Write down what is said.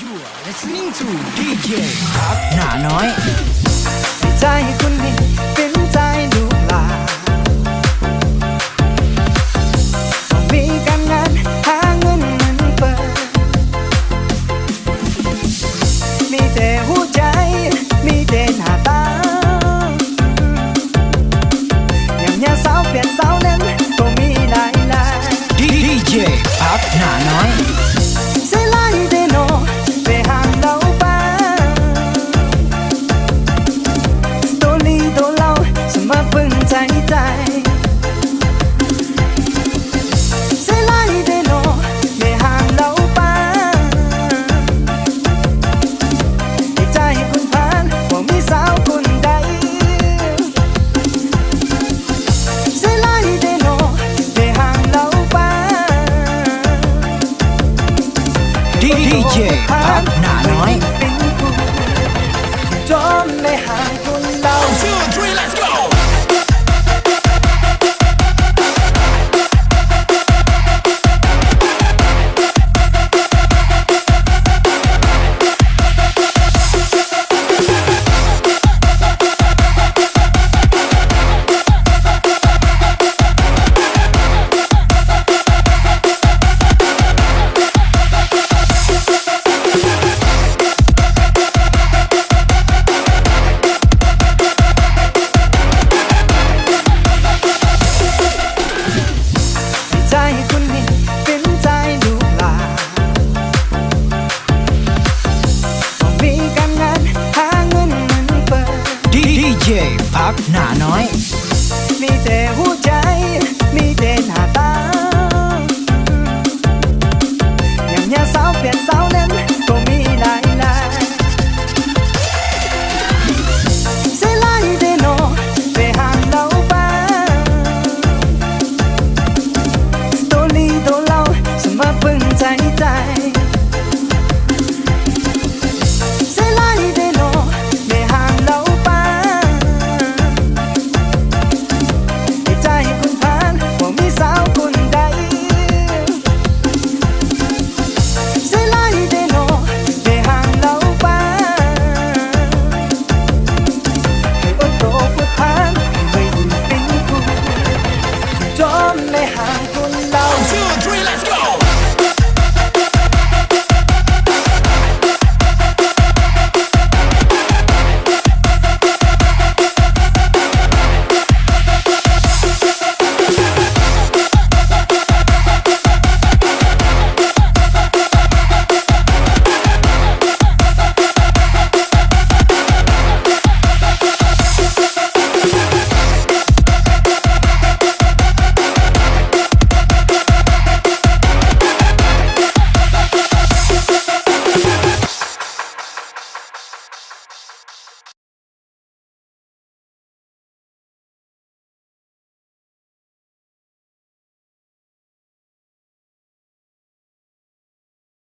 You are listening to DJ ครับหนาน้อยใจให้คุณนี่เป็น ดีดีเจพักหนาน้อยจอมในหางคุณลาักหนาน้อย มีแต่หัว